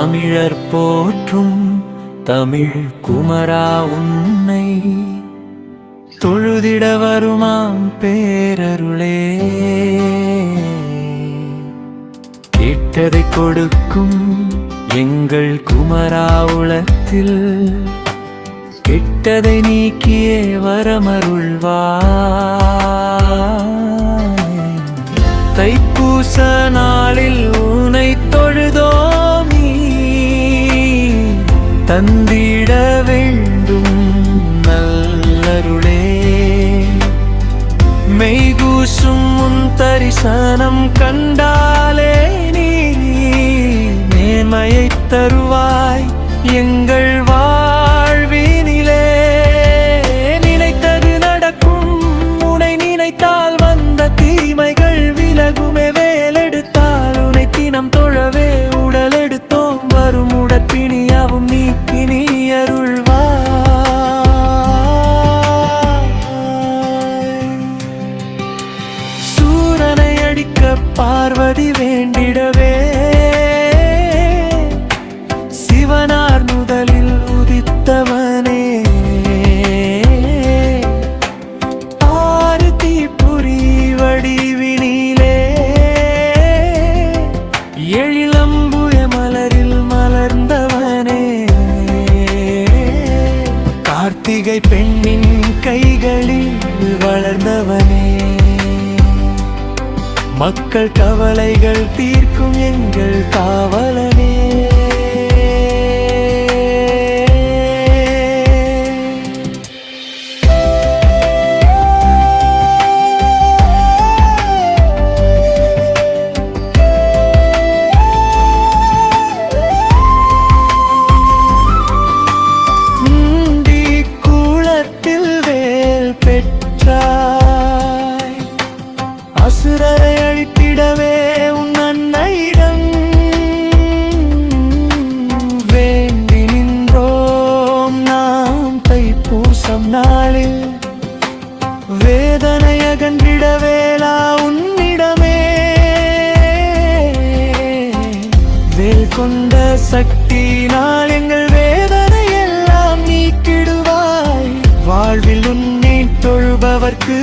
தமிழர் போற்றும் தமிழ் குமரா உன்னை. தொழுதிட வருமாம் பேரருளே. கேட்டதை கொடுக்கும் எங்கள் குமரா உளத்தில். கெட்டதை நீக்கியே வரமருள்வா தைப்பூச நாளில் உனை தொழுதோ தந்திட வேண்டும் நல்லருளே. மெய்கூசும் உன் தரிசனம் கண்டாலே நீ. நேர்மையை தருவாய் எங்கள் பார்வதி வேண்டிடவே. சிவனார் முதலில் உதித்தவனே. ஆறு புரி வடிவினிலே. எழிலம்புய மலரில் மலர்ந்தவனே. கார்த்திகை பெண்ணின் கைகளில் வளர்ந்தவனே. மக்கள் கவலைகள் தீர்க்கும் எங்கள் காவலனே. முண்டி கூளத்தில் வேல் உன் அன்னையிடம் வேண்டி நின்றோம். நாம் தைப்பூசம் நாளில் வேதனை அகன்றிடவேலா உன்னிடமே. வேல் கொண்ட சக்தி நாள் எங்கள் வேதனை எல்லாம் நீக்கிடுவாய். வாழ்வில் உன்னை தொழுபவர்க்கு